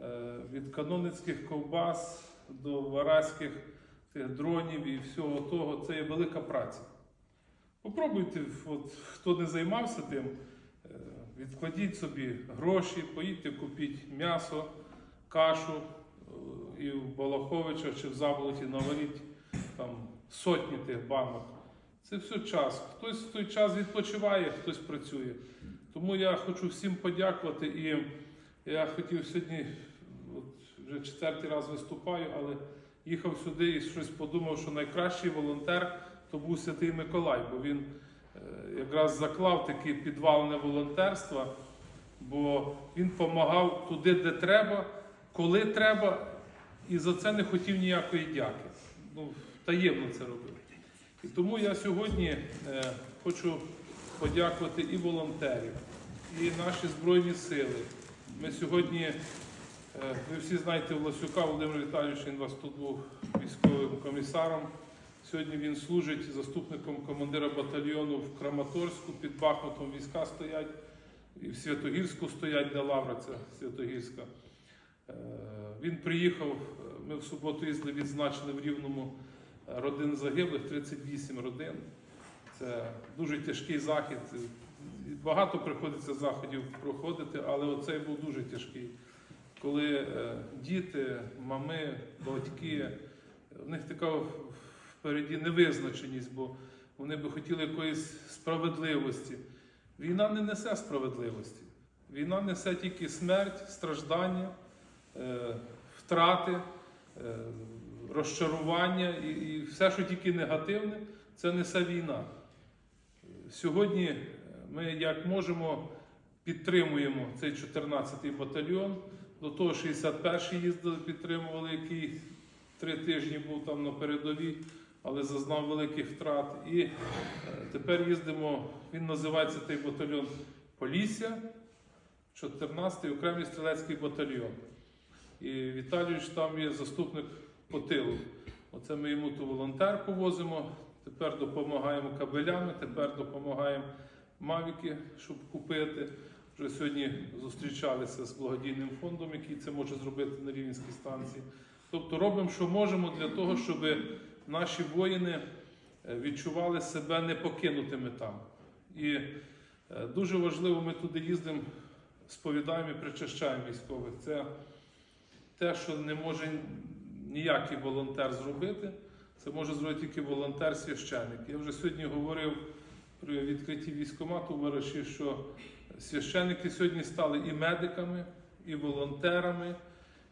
Е, від каноницьких ковбас до вараських дронів і всього того, це є велика праця. Попробуйте, от, хто не займався тим, е, відкладіть собі гроші, поїдьте, купіть м'ясо, кашу е, і в Балаховича чи в Заболоті наваріть там сотні тих банок. Це все час. Хтось в той час відпочиває, хтось працює. Тому я хочу всім подякувати. І я хотів сьогодні, от вже четвертий раз виступаю, але їхав сюди і щось подумав, що найкращий волонтер то був Святий Миколай, бо він е, якраз заклав таке підвальне волонтерство, бо він допомагав туди, де треба, коли треба, і за це не хотів ніякої дяки. Ну, таємно це робив. І тому я сьогодні е, хочу подякувати і волонтерів, і наші Збройні Сили. Ми сьогодні, е, ви всі знаєте Власюка Володимир Віталійович, він вас тут був військовим комісаром. Сьогодні він служить заступником командира батальйону в Краматорську, під Бахмутом війська стоять, і в Святогірську стоять, де лавра ця Святогірська. Е, Він приїхав, е, ми в суботу їздили, відзначили в Рівному родин загиблих, 38 родин. Це дуже тяжкий захід. Багато приходиться заходів проходити, але оцей був дуже тяжкий. Коли е, діти, мами, батьки, в них така впереді невизначеність, бо вони би хотіли якоїсь справедливості. Війна не несе справедливості. Війна несе тільки смерть, страждання, е, втрати, е, розчарування і, все, що тільки негативне, це несе війна. Сьогодні ми як можемо підтримуємо цей 14-й батальйон. До того 61-й їздили, підтримували, який три тижні був там на передовій, але зазнав великих втрат. І е, тепер їздимо, він називається той батальйон Полісся, 14-й окремий стрілецький батальйон. І Віталійович там є заступник по тилу. Оце ми йому ту волонтерку возимо. Тепер допомагаємо кабелями, тепер допомагаємо мавіки, щоб купити. Вже сьогодні зустрічалися з благодійним фондом, який це може зробити на Рівненській станції. Тобто робимо, що можемо для того, щоб наші воїни е, відчували себе не покинутими там. І е, дуже важливо, ми туди їздимо, сповідаємо і причащаємо військових. Це те, що не може ніякий волонтер зробити, це може зробити тільки волонтер-священник. Я вже сьогодні говорив при відкритті військкомату в Вараші, що священники сьогодні стали і медиками, і волонтерами,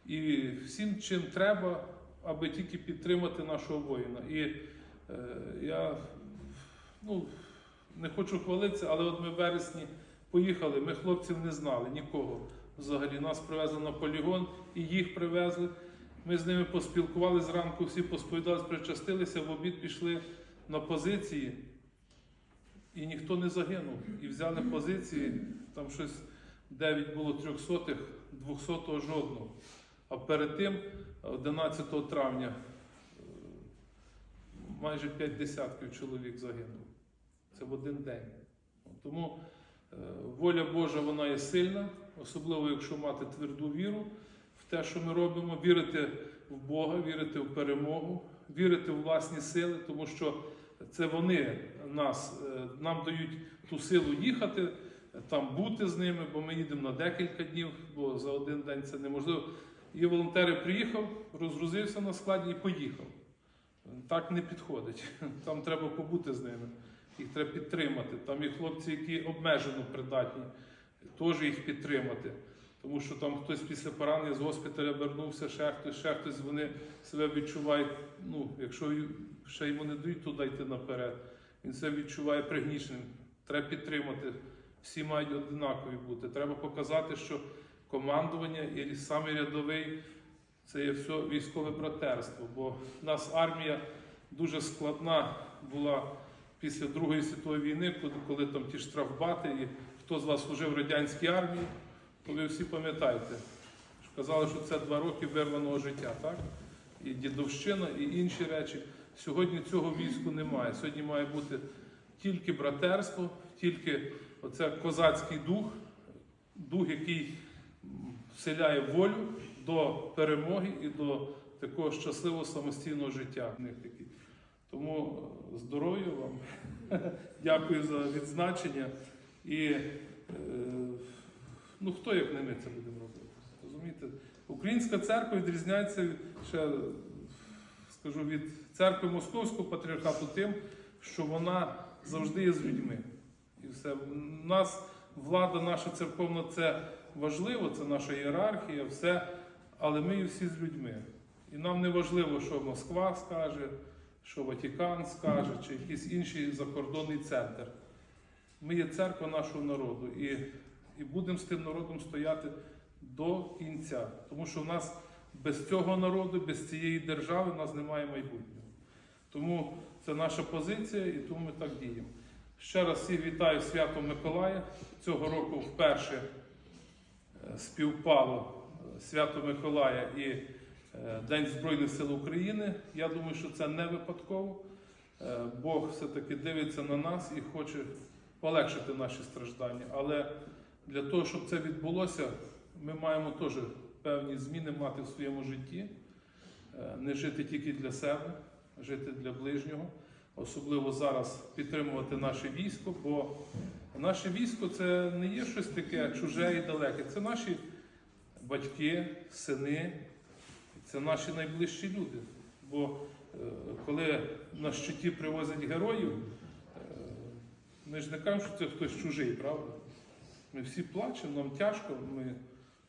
і всім, чим треба, аби тільки підтримати нашого воїна. І е, я ну, не хочу хвалитися, але от ми в вересні поїхали, ми хлопців не знали нікого. Взагалі нас привезли на полігон і їх привезли. Ми з ними поспілкувалися зранку, всі посповідались, причастилися, в обід пішли на позиції, і ніхто не загинув. І взяли позиції, там щось 9 було трьохсотих, 200-го жодного. А перед тим, 11 травня, е, майже 5 десятків чоловік загинуло. Це в один день. Тому е, воля Божа вона є сильна, особливо якщо мати тверду віру в те, що ми робимо, вірити в Бога, вірити в перемогу, вірити в власні сили, тому що це вони нас, е, нам дають ту силу їхати, там бути з ними, бо ми їдемо на декілька днів, бо за один день це неможливо. Є волонтери приїхав, розгрузився на складі і поїхав. Так не підходить. Там треба побути з ними. Їх треба підтримати. Там є хлопці, які обмежено придатні, теж їх підтримати. Тому що там хтось після поранення з госпіталя вернувся, ще хтось, ще хтось, вони себе відчувають, ну, якщо ще йому не дають туди йти наперед, він себе відчуває пригніченим. Треба підтримати. Всі мають однакові бути. Треба показати, що командування і саме рядовий це є все військове братерство. Бо в нас армія дуже складна була після Другої світової війни, коли, коли там ті штрафбати, і хто з вас служив в радянській армії, то ви всі пам'ятаєте, казали, що це два роки вирваного життя, так? І дідовщина, і інші речі. Сьогодні цього війську немає. Сьогодні має бути тільки братерство, тільки оце козацький дух, дух, який вселяє волю до перемоги і до такого щасливого самостійного життя. Тому е, здоров'я вам, дякую за відзначення. І е, ну хто як не ми це будемо робити? Розумієте? Українська церква відрізняється ще, скажу, від церкви Московського патріархату тим, що вона завжди є з людьми. І все. У нас влада наша церковна це важливо, це наша ієрархія, все, але ми всі з людьми. І нам не важливо, що Москва скаже, що Ватикан скаже, чи якийсь інший закордонний центр. Ми є церква нашого народу і, і будемо з тим народом стояти до кінця. Тому що в нас без цього народу, без цієї держави в нас немає майбутнього. Тому це наша позиція і тому ми так діємо. Ще раз всіх вітаю з святом Миколая. Цього року вперше е, співпало е, свято Миколая і е, День Збройних сил України. Я думаю, що це не випадково. Бог все-таки дивиться на нас і хоче полегшити наші страждання. Але для того, щоб це відбулося, ми маємо теж певні зміни мати в своєму житті, Е, не жити тільки для себе, жити для ближнього. Особливо зараз підтримувати наше військо, бо наше військо це не є щось таке чуже і далеке. Це наші батьки, сини, це наші найближчі люди. Бо е, коли на щиті привозять героїв, е, ми ж не кажемо, що це хтось чужий, правда? Ми всі плачемо, нам тяжко, ми...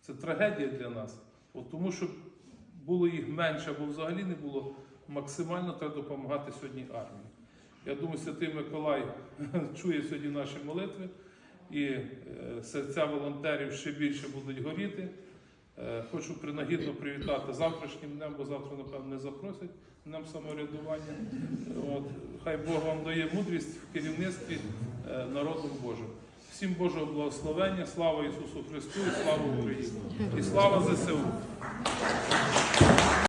це трагедія для нас. От тому, щоб було їх менше або взагалі не було, максимально треба допомагати сьогодні армії. Я думаю, Святий Миколай чує сьогодні наші молитви, і е, серця волонтерів ще більше будуть горіти. Е, Хочу принагідно привітати завтрашнім днем, бо завтра, напевно, не запросять нам самоврядування. От, хай Бог вам дає мудрість в керівництві е, народом Божим. Всім Божого благословення, слава Ісусу Христу і слава Україні! І слава ЗСУ!